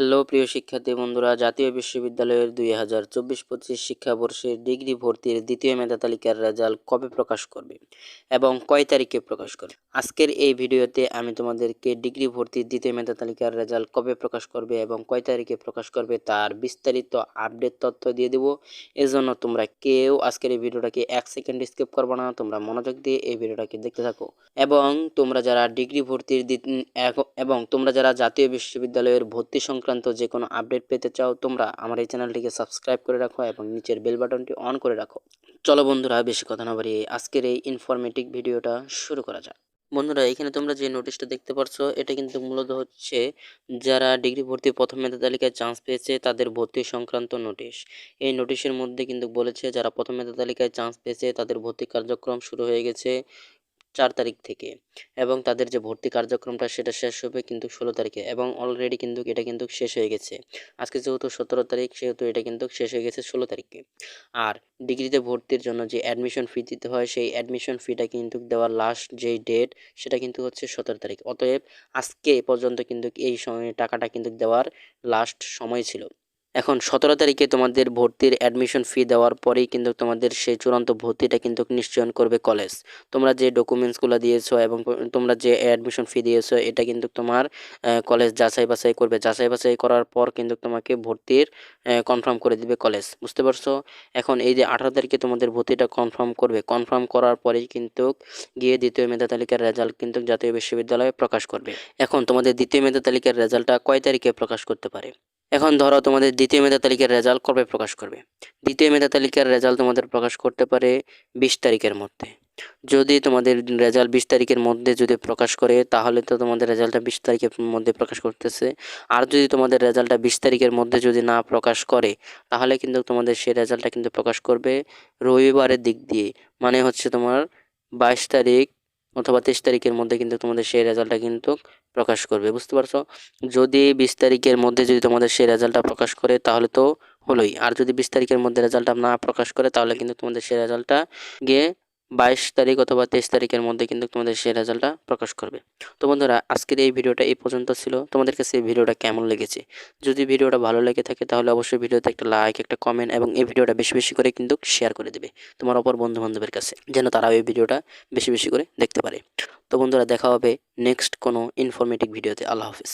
Hello, প্রিয় শিক্ষার্থী বন্ধুরা, জাতীয় বিশ্ববিদ্যালয়ের দুই হাজার চব্বিশ পঁচিশ শিক্ষাবর্ষের ডিগ্রি ভর্তির দ্বিতীয় মেধা তালিকার রেজাল্ট কবে প্রকাশ করবে এবং কয় তারিখে প্রকাশ করবে? আজকের এই ভিডিওতে আমি তোমাদেরকে ডিগ্রি ভর্তির দ্বিতীয় মেধা তালিকার রেজাল্ট কবে প্রকাশ করবে এবং কয় তারিখে প্রকাশ করবে তার বিস্তারিত আপডেট তথ্য দিয়ে দেবো। এজন্য তোমরা কেউ আজকের এই ভিডিওটাকে এক সেকেন্ড স্কিপ করবে না, তোমরা মনোযোগ দিয়ে এই ভিডিওটাকে দেখতে থাকো। এবং তোমরা যারা ডিগ্রি ভর্তির এবং তোমরা যারা জাতীয় বিশ্ববিদ্যালয়ের ভর্তি সংক্রান্ত যে কোনো আপডেট পেতে চাও, তোমরা আমার এই চ্যানেলটিকে সাবস্ক্রাইব করে রাখো এবং নিচের বেল বাটনটি অন করে রাখো। চলো বন্ধুরা, বেশি কথা না বাড়িয়ে আজকের এই ইনফরমেটিভ ভিডিওটা শুরু করা যাক। বন্ধুরা, এখানে তোমরা যে নোটিশটা দেখতে পাচ্ছ এটা কিন্তু মূলত হচ্ছে যারা ডিগ্রি ভর্তি প্রথম মেধা তালিকায় চান্স পেয়েছে, তাদের ভর্তি সংক্রান্ত নোটিশ এই নোটিশের মধ্যে কিন্তু বলেছে, যারা প্রথম মেধা তালিকায় চান্স পেয়েছে, তাদের ভর্তি কার্যক্রম শুরু হয়ে গেছে। চার তারিখ থেকে এবং তাদের যে ভর্তি কার্যক্রমটা সেটা শেষ হবে কিন্তু ষোলো তারিখে এবং অলরেডি কিন্তু এটা কিন্তু শেষ হয়ে গেছে। আজকে যেহেতু সতেরো তারিখ, সেহেতু এটা কিন্তু শেষ হয়ে গেছে ষোলো তারিখে। আর ডিগ্রিতে ভর্তির জন্য যে অ্যাডমিশন ফি দিতে হয়, সেই অ্যাডমিশন ফিটা কিন্তু দেওয়ার লাস্ট যেই ডেট সেটা কিন্তু হচ্ছে সতেরো তারিখ। অতএব আজকে পর্যন্ত কিন্তু এই সময় টাকাটা কিন্তু দেওয়ার লাস্ট সময় ছিল। এখন সতেরো তারিখে তোমাদের ভর্তির অ্যাডমিশন ফি দেওয়ার পরেই কিন্তু তোমাদের সেই চূড়ান্ত ভর্তিটা কিন্তু নিশ্চয়ন করবে কলেজ তোমরা যে ডকুমেন্টসগুলো দিয়েছ এবং তোমরা যে অ্যাডমিশন ফি দিয়েছ, এটা কিন্তু তোমার কলেজ যাচাই বাছাই করবে। যাচাই বাছাই করার পর কিন্তু তোমাকে ভর্তির কনফার্ম করে দিবে কলেজ বুঝতে পারছ? এখন এই যে আঠারো তারিখে তোমাদের ভর্তিটা কনফার্ম করবে। কনফার্ম করার পরেই কিন্তু গিয়ে দ্বিতীয় মেধা তালিকার রেজাল্ট কিন্তু জাতীয় বিশ্ববিদ্যালয়ে প্রকাশ করবে। এখন তোমাদের দ্বিতীয় মেধা তালিকার রেজাল্টটা কয় তারিখে প্রকাশ করতে পারে? এখন ধরো তোমাদের দ্বিতীয় মেধা তালিকার রেজাল্ট কবে প্রকাশ করবে? দ্বিতীয় মেধা তালিকার রেজাল্ট তোমাদের প্রকাশ করতে পারে বিশ তারিখের মধ্যে। যদি তোমাদের রেজাল্ট বিশ তারিখের মধ্যে যদি প্রকাশ করে, তাহলে তো তোমাদের রেজাল্টটা বিশ তারিখের মধ্যে প্রকাশ করতেছে। আর যদি তোমাদের রেজাল্টটা বিশ তারিখের মধ্যে যদি না প্রকাশ করে, তাহলে কিন্তু তোমাদের সেই রেজাল্টটা কিন্তু প্রকাশ করবে রবিবারের দিক দিয়ে। মানে হচ্ছে তোমার বাইশ তারিখ অথবা তেইশ তারিখের মধ্যে কিন্তু তোমাদের সেই রেজাল্টটা কিন্তু প্রকাশ করবে, বুঝতে পারছ? যদি বিশ তারিখের মধ্যে যদি তোমাদের সেই রেজাল্টটা প্রকাশ করে, তাহলে তো হলোই। আর যদি বিশ তারিখের মধ্যে রেজাল্টটা না প্রকাশ করে, তাহলে কিন্তু তোমাদের সেই রেজাল্টটা গিয়ে বাইশ তারিখ অথবা তেইশ তারিখের মধ্যে কিন্তু তোমাদের সেই রেজাল্টটা প্রকাশ করবে। তো বন্ধুরা, আজকের এই ভিডিওটা এই পর্যন্ত ছিল। তোমাদের কাছে এই ভিডিওটা কেমন লেগেছে? যদি ভিডিওটা ভালো লেগে থাকে তাহলে অবশ্যই ভিডিওতে একটা লাইক একটা কমেন্ট এবং এই ভিডিওটা বেশি বেশি করে কিন্তু শেয়ার করে দেবে তোমার অপর বন্ধু বান্ধবের কাছে, যেন তারাও এই ভিডিওটা বেশি বেশি করে দেখতে পারে। তো বন্ধুরা, দেখা হবে নেক্সট কোনো ইনফরমেটিভ ভিডিওতে আল্লাহ হাফিজ।